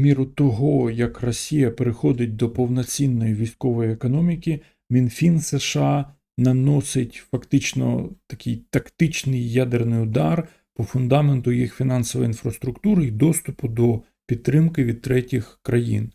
міру того, як Росія переходить до повноцінної військової економіки, Мінфін США наносить фактично такий тактичний ядерний удар по фундаменту їх фінансової інфраструктури і доступу до підтримки від третіх країн.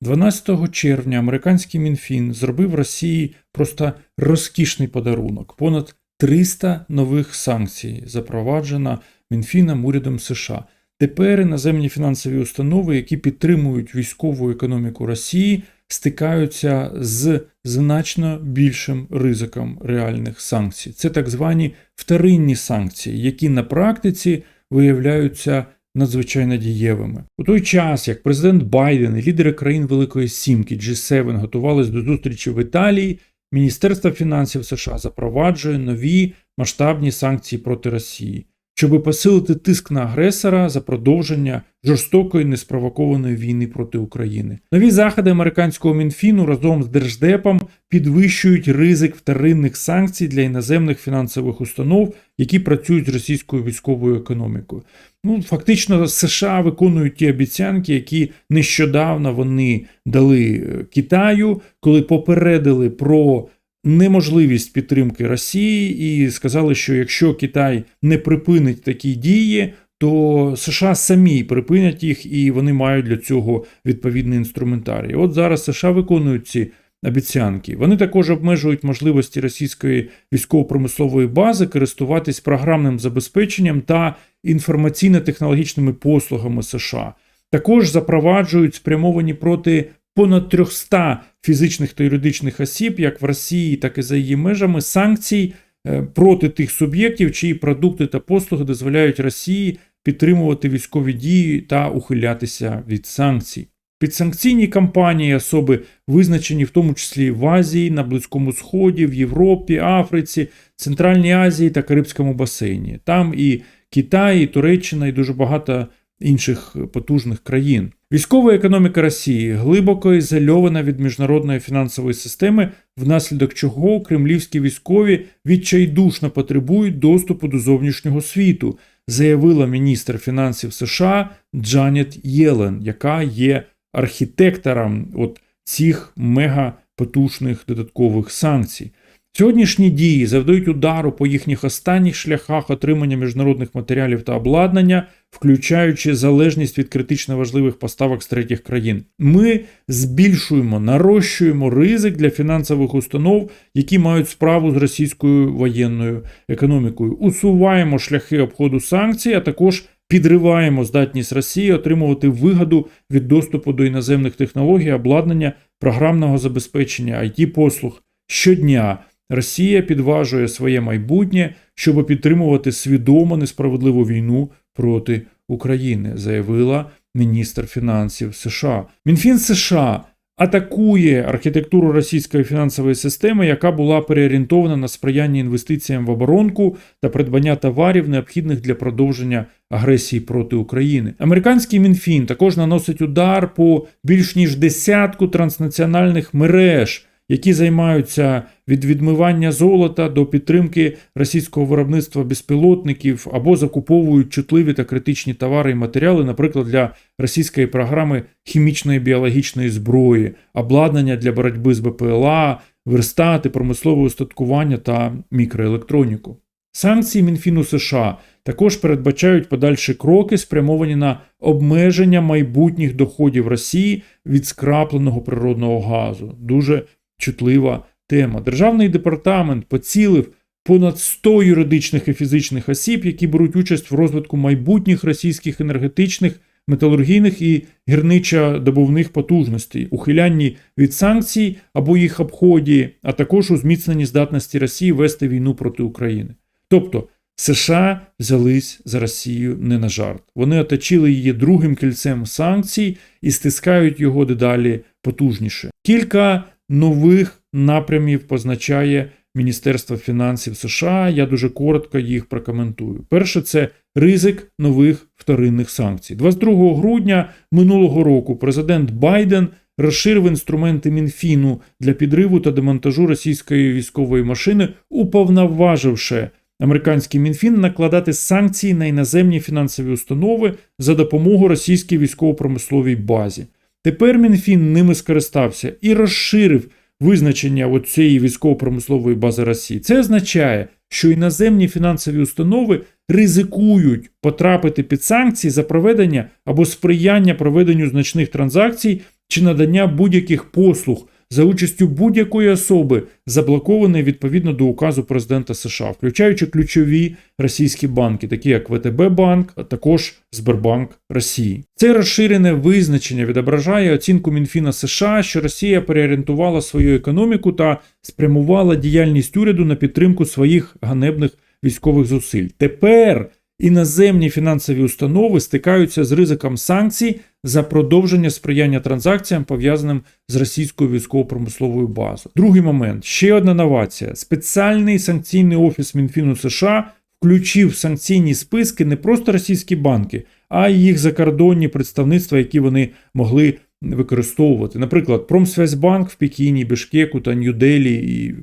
12 червня американський Мінфін зробив Росії просто розкішний подарунок. Понад 300 нових санкцій запроваджено Мінфіном урядом США. Тепер іноземні фінансові установи, які підтримують військову економіку Росії, стикаються з значно більшим ризиком реальних санкцій. Це так звані вторинні санкції, які на практиці виявляються надзвичайно дієвими. У той час, як президент Байден і лідери країн Великої Сімки G7 готувалися до зустрічі в Італії, Міністерство фінансів США запроваджує нові масштабні санкції проти Росії, щоб посилити тиск на агресора за продовження жорстокої неспровокованої війни проти України. Нові заходи американського мінфіну разом з держдепом підвищують ризик вторинних санкцій для іноземних фінансових установ, які працюють з російською військовою економікою. Ну, фактично, США виконують ті обіцянки, які нещодавно вони дали е, Китаю, коли попередили про неможливість підтримки Росії і сказали, що якщо Китай не припинить такі дії, то США самі припинять їх і вони мають для цього відповідний інструментарій. От зараз США виконують ці обіцянки. Вони також обмежують можливості російської військово-промислової бази користуватись програмним забезпеченням та інформаційно-технологічними послугами США. Також запроваджують спрямовані проти понад 300 фізичних та юридичних осіб, як в Росії, так і за її межами, санкцій е, проти тих суб'єктів, чиї продукти та послуги дозволяють Росії підтримувати військові дії та ухилятися від санкцій. Підсанкційні кампанії особи визначені в тому числі в Азії, на Близькому Сході, в Європі, Африці, Центральній Азії та Карибському басейні. Там і Китай, і Туреччина, і дуже багато інших потужних країн. Військова економіка Росії глибоко ізольована від міжнародної фінансової системи, внаслідок чого кремлівські військові відчайдушно потребують доступу до зовнішнього світу, заявила міністр фінансів США Джанет Єлен, яка є архітектором от цих мегапотужних додаткових санкцій. Сьогоднішні дії завдають удару по їхніх останніх шляхах отримання міжнародних матеріалів та обладнання, включаючи залежність від критично важливих поставок з третіх країн. Ми збільшуємо, нарощуємо ризик для фінансових установ, які мають справу з російською воєнною економікою. Усуваємо шляхи обходу санкцій, а також підриваємо здатність Росії отримувати вигоду від доступу до іноземних технологій, обладнання, програмного забезпечення, it послуг щодня. Росія підважує своє майбутнє, щоб підтримувати свідомо несправедливу війну проти України, заявила міністр фінансів США. Мінфін США атакує архітектуру російської фінансової системи, яка була переорієнтована на сприяння інвестиціям в оборонку та придбання товарів, необхідних для продовження агресії проти України. Американський мінфін також наносить удар по більш ніж десятку транснаціональних мереж які займаються від відмивання золота до підтримки російського виробництва безпілотників або закуповують чутливі та критичні товари і матеріали, наприклад, для російської програми хімічної біологічної зброї, обладнання для боротьби з БПЛА, верстати, промислове устаткування та мікроелектроніку. Санкції Мінфіну США також передбачають подальші кроки, спрямовані на обмеження майбутніх доходів Росії від скрапленого природного газу. Дуже чутлива тема. Державний департамент поцілив понад 100 юридичних і фізичних осіб, які беруть участь в розвитку майбутніх російських енергетичних, металургійних і гірничо-добувних потужностей, ухилянні від санкцій або їх обході, а також у зміцненні здатності Росії вести війну проти України. Тобто США взялись за Росію не на жарт. Вони оточили її другим кільцем санкцій і стискають його дедалі потужніше. Кілька нових напрямів позначає Міністерство фінансів США. Я дуже коротко їх прокоментую. Перше, це ризик нових вторинних санкцій. 22 грудня минулого року президент Байден розширив інструменти Мінфіну для підриву та демонтажу російської військової машини, уповноваживши американський Мінфін накладати санкції на іноземні фінансові установи за допомогою російській військово-промисловій базі. Тепер Мінфін ними скористався і розширив визначення цієї військово-промислової бази Росії. Це означає, що іноземні фінансові установи ризикують потрапити під санкції за проведення або сприяння проведенню значних транзакцій чи надання будь-яких послуг за участю будь-якої особи, заблокованої відповідно до указу президента США, включаючи ключові російські банки, такі як ВТБ Банк, а також Сбербанк Росії. Це розширене визначення відображає оцінку Мінфіна США, що Росія переорієнтувала свою економіку та спрямувала діяльність уряду на підтримку своїх ганебних військових зусиль. Тепер іноземні фінансові установи стикаються з ризиком санкцій за продовження сприяння транзакціям, пов'язаним з російською військово-промисловою базою. Другий момент ще одна новація: спеціальний санкційний офіс Мінфіну США включив санкційні списки не просто російські банки, а й їх закордонні представництва, які вони могли використовувати. Наприклад, Промсвязьбанк в Пекіні, Бішкеку та Нью-Делі, і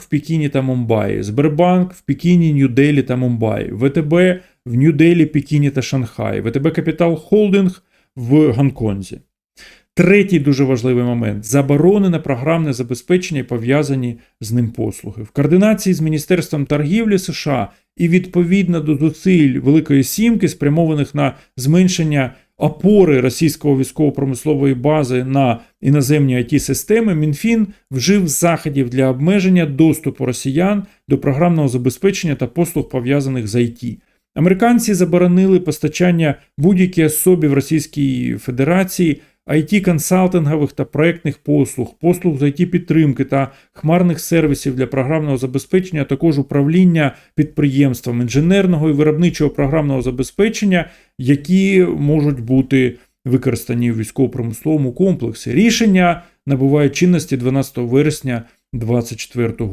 в Пекіні та Мумбаї, Сбербанк в Пекіні, Нью-Делі та Мумбаї, ВТБ в Нью-Делі, Пекіні та Шанхаї, ВТБ Капітал Холдинг в Гонконзі. Третій дуже важливий момент заборони на програмне забезпечення і пов'язані з ним послуги. В координації з Міністерством торгівлі США і відповідно до зусиль Великої Сімки, спрямованих на зменшення опори російського військово-промислової бази на іноземні it системи Мінфін вжив заходів для обмеження доступу росіян до програмного забезпечення та послуг пов'язаних з IT. Американці заборонили постачання будь-якій особі в Російській Федерації it консалтингових та проектних послуг, послуг з it підтримки та хмарних сервісів для програмного забезпечення, а також управління підприємством, інженерного і виробничого програмного забезпечення, які можуть бути використані в військово-промисловому комплексі. Рішення набувають чинності 12 вересня 2024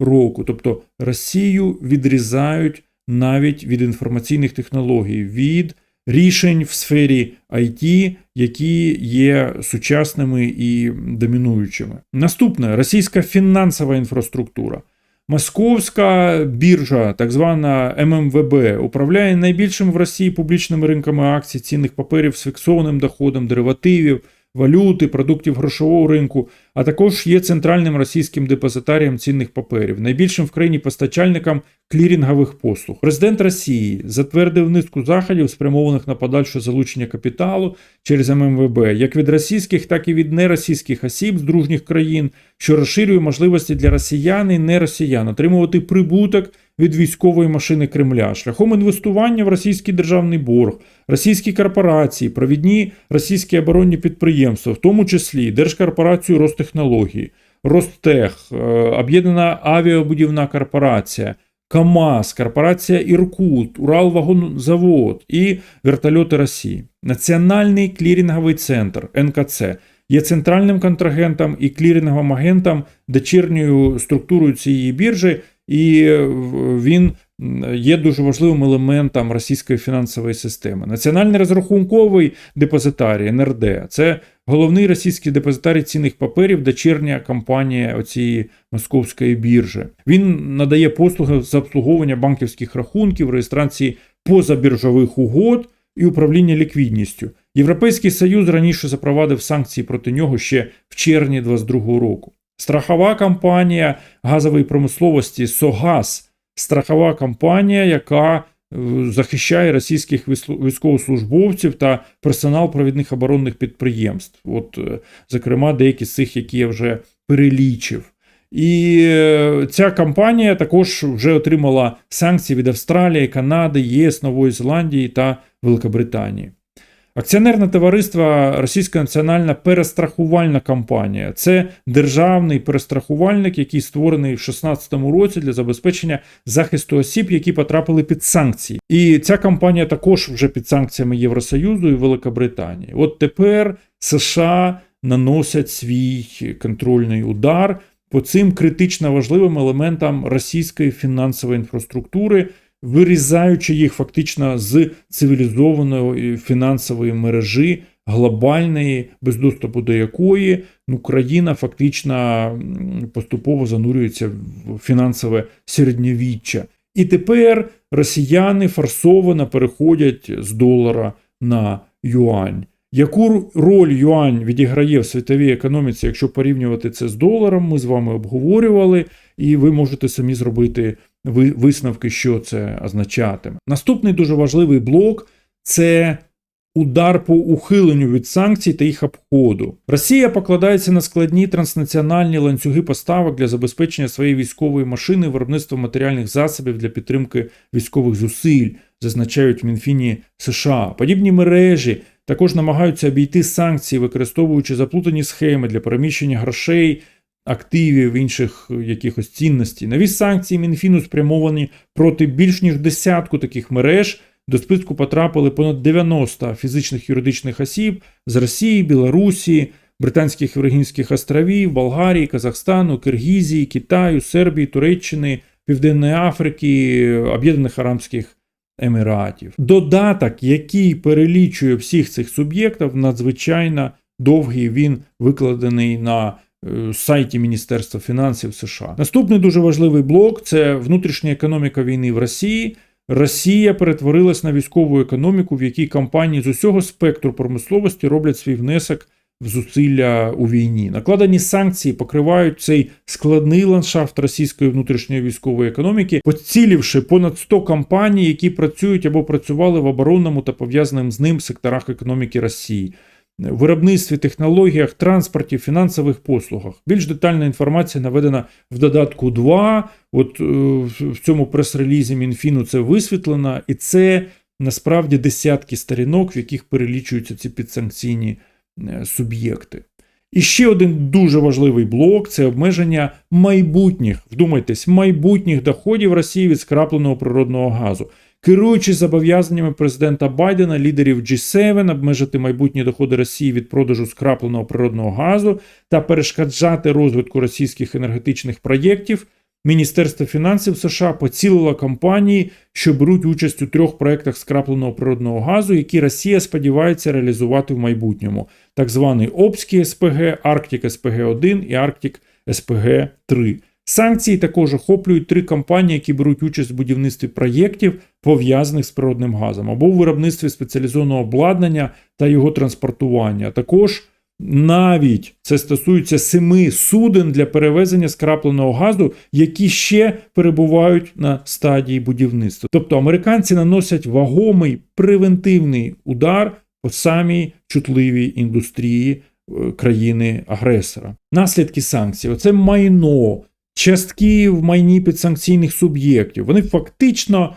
року. Тобто Росію відрізають навіть від інформаційних технологій, від рішень в сфері IT, які є сучасними і домінуючими. Наступне російська фінансова інфраструктура. Московська біржа, так звана ММВБ, управляє найбільшим в Росії публічними ринками акцій, цінних паперів з фіксованим доходом, деривативів, валюти, продуктів грошового ринку, а також є центральним російським депозитарієм цінних паперів, найбільшим в країні постачальником клірінгових послуг. Президент Росії затвердив низку заходів, спрямованих на подальше залучення капіталу через ММВБ, як від російських, так і від неросійських осіб з дружніх країн, що розширює можливості для росіян і неросіян отримувати прибуток від військової машини Кремля шляхом інвестування в російський державний борг, російські корпорації, провідні російські оборонні підприємства, в тому числі Держкорпорацію Ростехнології, Ростех, е, Об'єднана авіабудівна корпорація. КАМАЗ, корпорація Іркут, Уралвагонзавод і вертольоти Росії. Національний клірінговий центр НКЦ є центральним контрагентом і кліринговим агентом дочірньою структурою цієї біржі, і він є дуже важливим елементом російської фінансової системи. Національний розрахунковий депозитарій НРД це головний російський депозитарій цінних паперів, дочірня компанія оцієї московської біржі. Він надає послуги з обслуговування банківських рахунків, реєстрації позабіржових угод і управління ліквідністю. Європейський Союз раніше запровадив санкції проти нього ще в червні 2022 року. Страхова компанія газової промисловості Согаз, страхова компанія, яка е, захищає російських військовослужбовців та персонал провідних оборонних підприємств. От, е, зокрема, деякі з цих, які я вже перелічив. І е, ця компанія також вже отримала санкції від Австралії, Канади, ЄС, Нової Зеландії та Великобританії. Акціонерне товариство Російська національна перестрахувальна компанія це державний перестрахувальник, який створений в 2016 році для забезпечення захисту осіб, які потрапили під санкції. І ця компанія також вже під санкціями Євросоюзу і Великобританії. От тепер США наносять свій контрольний удар по цим критично важливим елементам російської фінансової інфраструктури вирізаючи їх фактично з цивілізованої фінансової мережі глобальної, без доступу до якої ну, країна фактично поступово занурюється в фінансове середньовіччя. І тепер росіяни форсовано переходять з долара на юань. Яку роль юань відіграє в світовій економіці, якщо порівнювати це з доларом, ми з вами обговорювали, і ви можете самі зробити висновки, що це означатиме. Наступний дуже важливий блок це удар по ухиленню від санкцій та їх обходу. Росія покладається на складні транснаціональні ланцюги поставок для забезпечення своєї військової машини виробництва матеріальних засобів для підтримки військових зусиль, зазначають в Мінфіні США. Подібні мережі також намагаються обійти санкції, використовуючи заплутані схеми для переміщення грошей, активів, інших якихось цінностей. Нові санкції Мінфіну спрямовані проти більш ніж десятку таких мереж. До списку потрапили понад 90 фізичних юридичних осіб з Росії, Білорусі, Британських Віргінських островів, Болгарії, Казахстану, Киргізії, Китаю, Сербії, Туреччини, Південної Африки, Об'єднаних Арабських Еміратів. Додаток, який перелічує всіх цих суб'єктів, надзвичайно довгий. Він викладений на сайті Міністерства фінансів США. Наступний дуже важливий блок це внутрішня економіка війни в Росії. Росія перетворилась на військову економіку, в якій компанії з усього спектру промисловості роблять свій внесок в зусилля у війні. Накладені санкції покривають цей складний ландшафт російської внутрішньої військової економіки, поціливши понад 100 компаній, які працюють або працювали в оборонному та пов'язаним з ним секторах економіки Росії. Виробництві, технологіях, транспорті, фінансових послугах. Більш детальна інформація наведена в додатку 2. От е, в цьому прес-релізі Мінфіну це висвітлено, і це насправді десятки сторінок, в яких перелічуються ці підсанкційні е, суб'єкти. І ще один дуже важливий блок це обмеження майбутніх, вдумайтесь, майбутніх доходів Росії від скрапленого природного газу. Керуючись зобов'язаннями президента Байдена, лідерів G7 обмежити майбутні доходи Росії від продажу скрапленого природного газу та перешкоджати розвитку російських енергетичних проєктів, Міністерство фінансів США поцілило компанії, що беруть участь у трьох проєктах скрапленого природного газу, які Росія сподівається реалізувати в майбутньому: так званий Обський СПГ, Арктик СПГ 1 і Арктик СПГ 3 Санкції також охоплюють три компанії, які беруть участь в будівництві проєктів, пов'язаних з природним газом, або в виробництві спеціалізованого обладнання та його транспортування. Також навіть це стосується семи суден для перевезення скрапленого газу, які ще перебувають на стадії будівництва. Тобто американці наносять вагомий превентивний удар по самій чутливій індустрії е, країни-агресора. Наслідки санкцій: оце майно, частки в майні підсанкційних суб'єктів. Вони фактично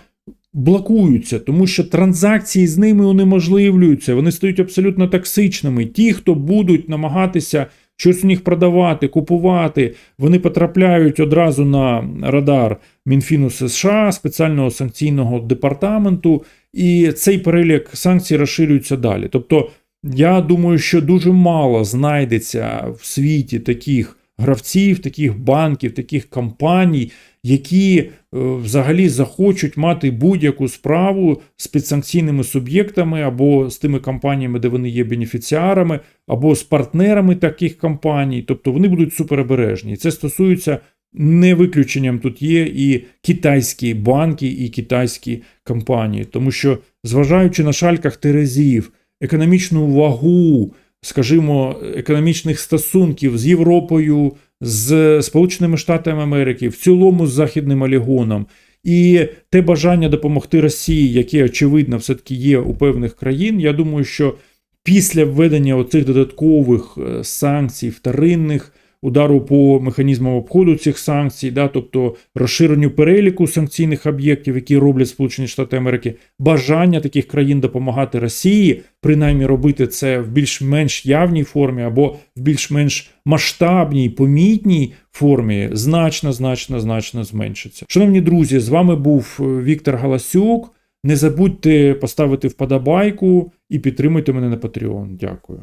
блокуються, тому що транзакції з ними унеможливлюються, вони стають абсолютно токсичними. Ті, хто будуть намагатися щось у них продавати, купувати, вони потрапляють одразу на радар Мінфіну США, спеціального санкційного департаменту, і цей перелік санкцій розширюється далі. Тобто, я думаю, що дуже мало знайдеться в світі таких гравців, таких банків, таких компаній, які е, взагалі захочуть мати будь-яку справу з підсанкційними суб'єктами або з тими компаніями, де вони є бенефіціарами, або з партнерами таких компаній. Тобто вони будуть суперобережні. Це стосується не виключенням тут є і китайські банки, і китайські компанії, тому що, зважаючи на шальках терезів, економічну вагу, скажімо, економічних стосунків з Європою, з Сполученими Штатами Америки, в цілому з Західним Олігоном, і те бажання допомогти Росії, яке очевидно все-таки є у певних країн, я думаю, що після введення оцих додаткових е, санкцій, вторинних удару по механізмам обходу цих санкцій, да, тобто розширенню переліку санкційних об'єктів, які роблять Сполучені Штати Америки, бажання таких країн допомагати Росії, принаймні робити це в більш-менш явній формі або в більш-менш масштабній, помітній формі, значно, значно, значно зменшиться. Шановні друзі, з вами був е, Віктор Галасюк. Не забудьте поставити вподобайку і підтримуйте мене на Patreon. Дякую.